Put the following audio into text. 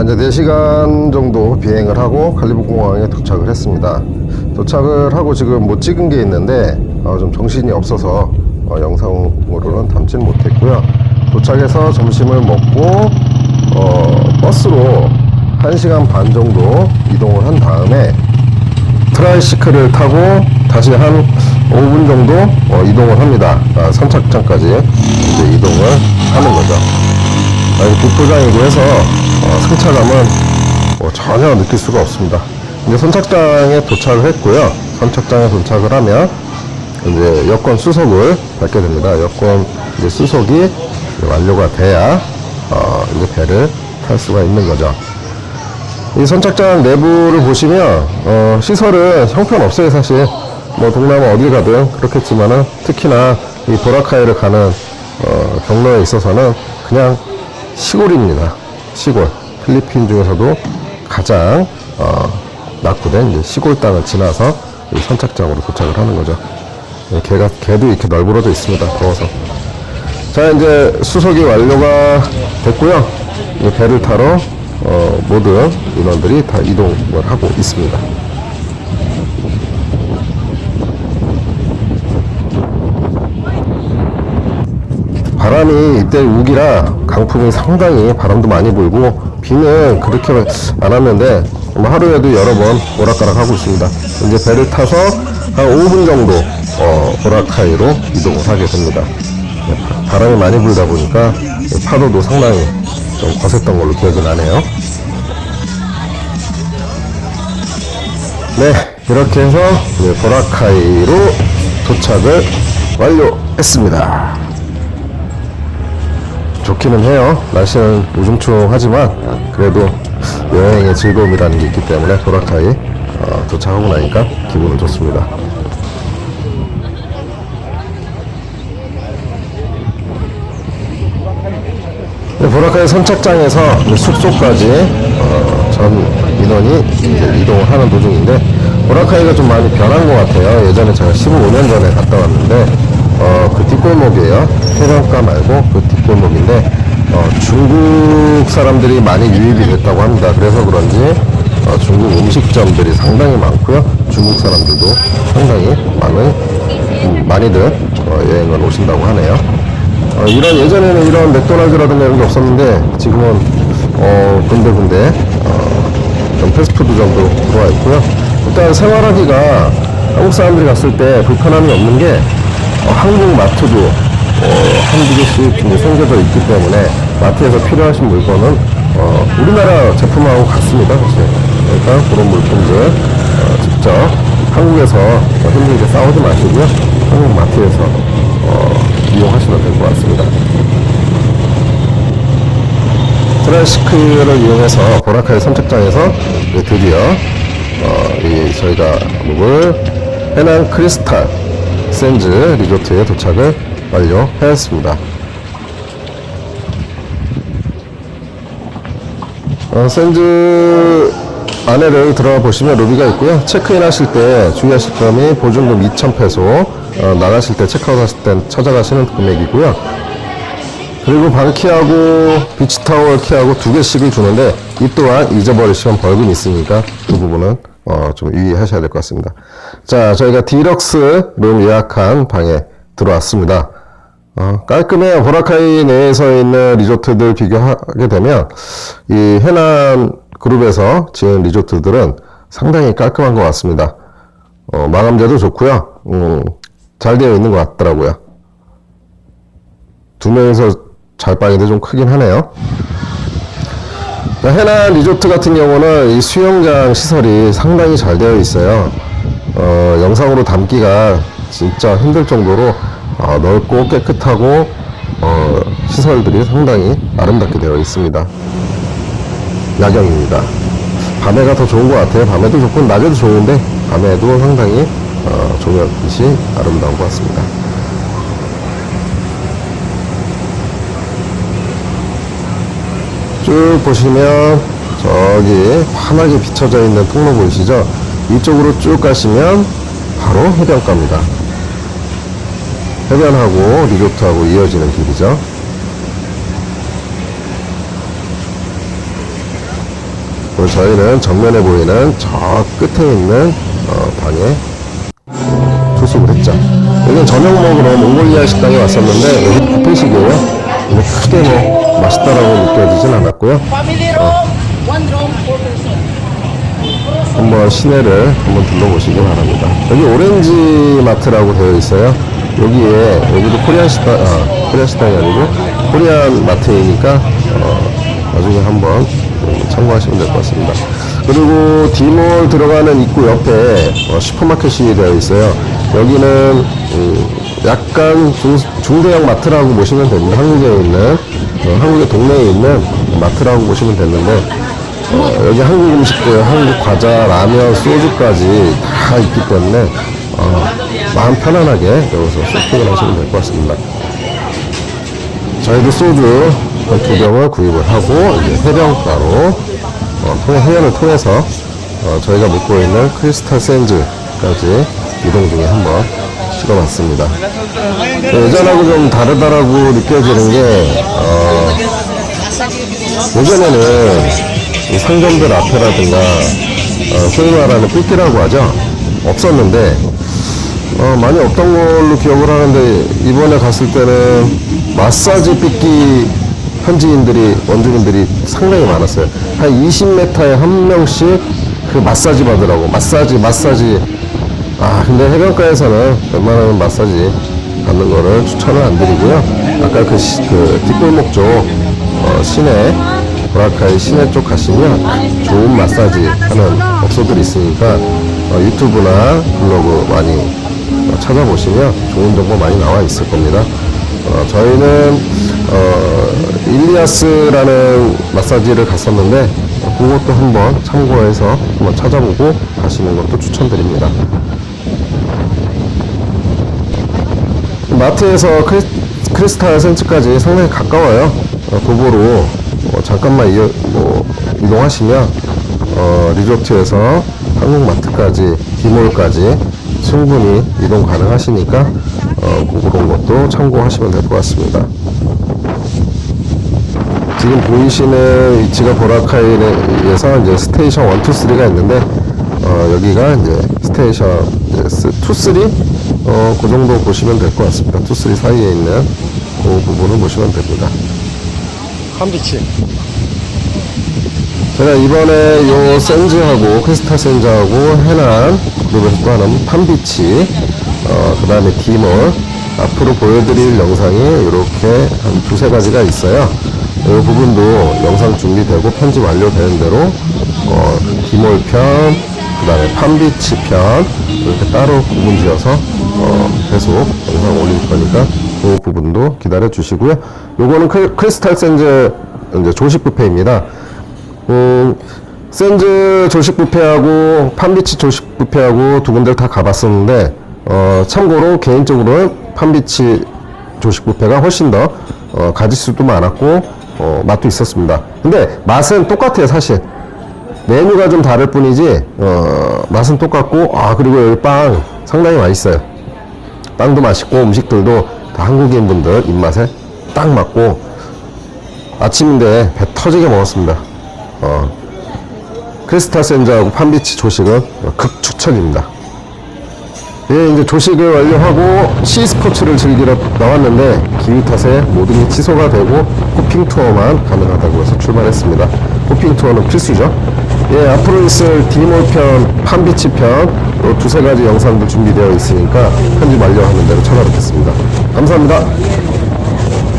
자, 이제 4시간 정도 비행을 하고 칼리브 공항에 도착을 했습니다. 도착을 하고 지금 못 찍은 게 있는데 어, 좀 정신이 없어서 어, 영상으로는 담진 못했고요. 도착해서 점심을 먹고 어, 버스로 1시간 반 정도 이동을 한 다음에 트라이시클을 타고 다시 한 5분 정도 어, 이동을 합니다. 아, 선착장까지 이제 이동을 하는 거죠. 북부장이고 해서 어, 승차감은 뭐 전혀 느낄 수가 없습니다. 이제 선착장에 도착을 했고요. 선착장에 도착을 하면 이제 여권 수속을 받게 됩니다. 여권 이제 수속이 이제 완료가 돼야 어, 이제 배를 탈 수가 있는 거죠. 이 선착장 내부를 보시면 어, 시설은 형편없어요 사실 뭐 동남아 어딜 가든 그렇겠지만은 특히나 이 보라카이를 가는 어, 경로에 있어서는 그냥 시골입니다. 시골. 필리핀 중에서도 가장 어, 낙후된 시골 땅을 지나서 이 선착장으로 도착을 하는 거죠. 예, 개가 개도 이렇게 널브러져 있습니다. 더워서. 자 이제 수속이 완료가 됐고요. 이 배를 타러 어, 모든 인원들이 다 이동을 하고 있습니다 바람이 이때 우기라 강풍이 상당히 바람도 많이 불고 비는 그렇게 안 왔는데 뭐 하루에도 여러 번 오락가락 하고 있습니다 이제 배를 타서 한 5분 정도 어, 보라카이로 이동을 하게 됩니다 네, 바- 바람이 많이 불다 보니까 파도도 상당히 좀 거셌던 걸로 기억이 나네요. 네, 이렇게 해서 보라카이로 도착을 완료했습니다. 좋기는 해요. 날씨는 우중충하지만 그래도 여행의 즐거움이라는 게 있기 때문에 보라카이 어, 도착하고 나니까 기분은 좋습니다. 네, 보라카이 선착장에서 숙소까지 어, 전 인원이 이동을 하는 도중인데 보라카이가 좀 많이 변한 것 같아요. 예전에 제가 15년 전에 갔다 왔는데 어, 그 뒷골목이에요. 해변가 말고 그 뒷골목인데 어, 중국 사람들이 많이 유입이 됐다고 합니다. 그래서 그런지 어, 중국 음식점들이 상당히 많고요. 중국 사람들도 상당히 많은 음, 많이들 어, 여행을 오신다고 하네요. 어, 이런 예전에는 이런 맥도날드라든가 이런 게 없었는데 지금은 어 군데군데 어, 좀 패스트푸드점도 들어와 있고요. 일단 생활하기가 한국 사람들이 갔을 때 불편함이 없는 게 어, 한국 마트도 어, 한두 개씩 생겨져 있기 때문에 마트에서 필요하신 물건은 어, 우리나라 제품하고 같습니다. 사실. 그러니까 그런 물품들 어, 직접 한국에서 어, 힘들게 싸우지 마시고요. 한국 마트에서 어, 이용하시면 될 것 같습니다. 트라이시클을 이용해서 보라카이 선착장에서 드디어 어, 이 저희가 묵을 해난 크리스탈 샌즈 리조트에 도착을 완료하였습니다. 어, 샌즈 안에를 들어가 보시면 로비가 있고요. 체크인 하실 때 주의하실 점이 보증금 2,000페소, 어, 나가실 때 체크아웃 하실 때 찾아가시는 금액이고요. 그리고 방키하고 비치타워 키하고 두 개씩을 주는데 이 또한 잊어버리시면 벌금이 있으니까 그 부분은 어, 좀 유의하셔야 될 것 같습니다. 자, 저희가 디럭스 룸 예약한 방에 들어왔습니다. 어, 깔끔해요. 보라카이 내에서 있는 리조트들 비교하게 되면 이 해남 그룹에서 지은 리조트들은 상당히 깔끔한 것 같습니다. 어, 마감재도 좋고요. 음, 잘 되어 있는 것 같더라고요. 두 명이서 잘 빠는데 좀 크긴 하네요. 자, 해남 리조트 같은 경우는 이 수영장 시설이 상당히 잘 되어 있어요. 어, 영상으로 담기가 진짜 힘들 정도로 어, 넓고 깨끗하고 어, 시설들이 상당히 아름답게 되어 있습니다. 야경입니다. 밤에가 더 좋은 것 같아요. 밤에도 좋고 낮에도 좋은데 밤에도 상당히 어, 조명빛이 아름다운 것 같습니다. 쭉 보시면 저기 환하게 비춰져 있는 통로 보이시죠? 이쪽으로 쭉 가시면 바로 해변가입니다. 해변하고 리조트하고 이어지는 길이죠. 그리고 저희는 정면에 보이는 저 끝에 있는 어, 방에 투숙을 했죠. 여기는 저녁 먹으러 몽골리아 식당에 왔었는데 여기 뷔페식이에요. 근데 크게 뭐 맛있다라고 느껴지진 않았고요. Person. 한번 시내를 한번 둘러보시기 바랍니다. 여기 오렌지 마트라고 되어 있어요. 여기에 여기도 코리안 식당, 아, 코리안 식당이 아니고 코리안 마트이니까 어, 나중에 한번 음, 참고하시면 될 것 같습니다. 그리고 디몰 들어가는 입구 옆에 어, 슈퍼마켓이 되어 있어요. 여기는 음, 약간 중, 중대형 마트라고 보시면 됩니다. 한국에 있는 어, 한국의 동네에 있는 마트라고 보시면 되는데 어, 여기 한국 음식들, 한국 과자, 라면, 소주까지 다 있기 때문에 어, 마음 편안하게 여기서 쇼핑을 하시면 될 것 같습니다. 저희도 소주 한두 병을 구입을 하고 이제 해변가로 어, 해변을 통해서 어, 저희가 묵고 있는 크리스탈 샌즈까지 이동 중에 한번 찍어봤습니다. 네, 예전하고 좀 다르다라고 느껴지는 게 어, 예전에는 이 상점들 앞에라든가 어, 소위 말하는 삐끼라고 하죠 없었는데 어, 많이 없던 걸로 기억을 하는데 이번에 갔을 때는 마사지 삐끼 현지인들이 원주민들이 상당히 많았어요. 한 20m에 한 명씩 그 마사지 받으라고. 마사지 마사지. 아 근데 해변가에서는 웬만하면 마사지 받는 거를 추천을 안 드리고요. 아까 그, 시- 그 뒷골목 쪽 어, 시내 보라카이 시내 쪽 가시면 좋은 마사지 하는 업소들이 있으니까 어, 유튜브나 블로그 많이 어, 찾아보시면 좋은 정보 많이 나와 있을 겁니다. 어, 저희는 어, 일리아스라는 마사지를 갔었는데 어, 그것도 한번 참고해서 한번 찾아보고 가시는 것도 추천드립니다. 마트에서 크리, 크리스탈 센츠까지 상당히 가까워요. 어, 도보로 어, 잠깐만 이어, 뭐, 이동하시면 어, 리조트에서 한국 마트까지 디몰까지 충분히 이동 가능하시니까 어, 그런 것도 참고하시면 될 것 같습니다. 지금 보이시는 위치가 보라카이에서 이제 스테이션 1, 2, 3가 있는데 어, 여기가 이제 스테이션 이제 2, 3 어, 그 정도 보시면 될 것 같습니다. 2, 3 사이에 있는 그 부분을 보시면 됩니다. 한비치 제가 이번에 요 센즈하고 크리스탈 센즈하고 해난 그룹에서 또 하나는 판비치 어, 그 다음에 디몰 앞으로 보여드릴 영상이 이렇게 한 두세 가지가 있어요. 이 부분도 영상 준비되고 편집 완료되는 대로 어, 디몰 편, 그 다음에 판비치 편 이렇게 따로 구분 지어서 어, 계속 영상 올릴 거니까 그 부분도 기다려 주시고요. 요거는 크- 크리스탈 센즈 이제 조식 뷔페입니다 음, 샌즈 조식 뷔페하고 판비치 조식 뷔페하고 두 군데를 다 가봤었는데 어, 참고로 개인적으로는 판비치 조식 뷔페가 훨씬 더 어, 가짓수도 많았고 어, 맛도 있었습니다. 근데 맛은 똑같아요 사실. 메뉴가 좀 다를 뿐이지 어, 맛은 똑같고 아 그리고 여기 빵 상당히 맛있어요. 빵도 맛있고 음식들도 다 한국인 분들 입맛에 딱 맞고 아침인데 배 터지게 먹었습니다. 어, 크리스탈 센저하고 판비치 조식은 극추천입니다. 예, 이제 조식을 완료하고 시 스포츠를 즐기러 나왔는데 기후 탓에 모든 게 취소가 되고 호핑 투어만 가능하다고 해서 출발했습니다. 호핑 투어는 필수죠. 예, 앞으로 있을 디몰 편, 판비치 편, 또 두세 가지 영상도 준비되어 있으니까 편집 완료하는 대로 찾아뵙겠습니다. 감사합니다.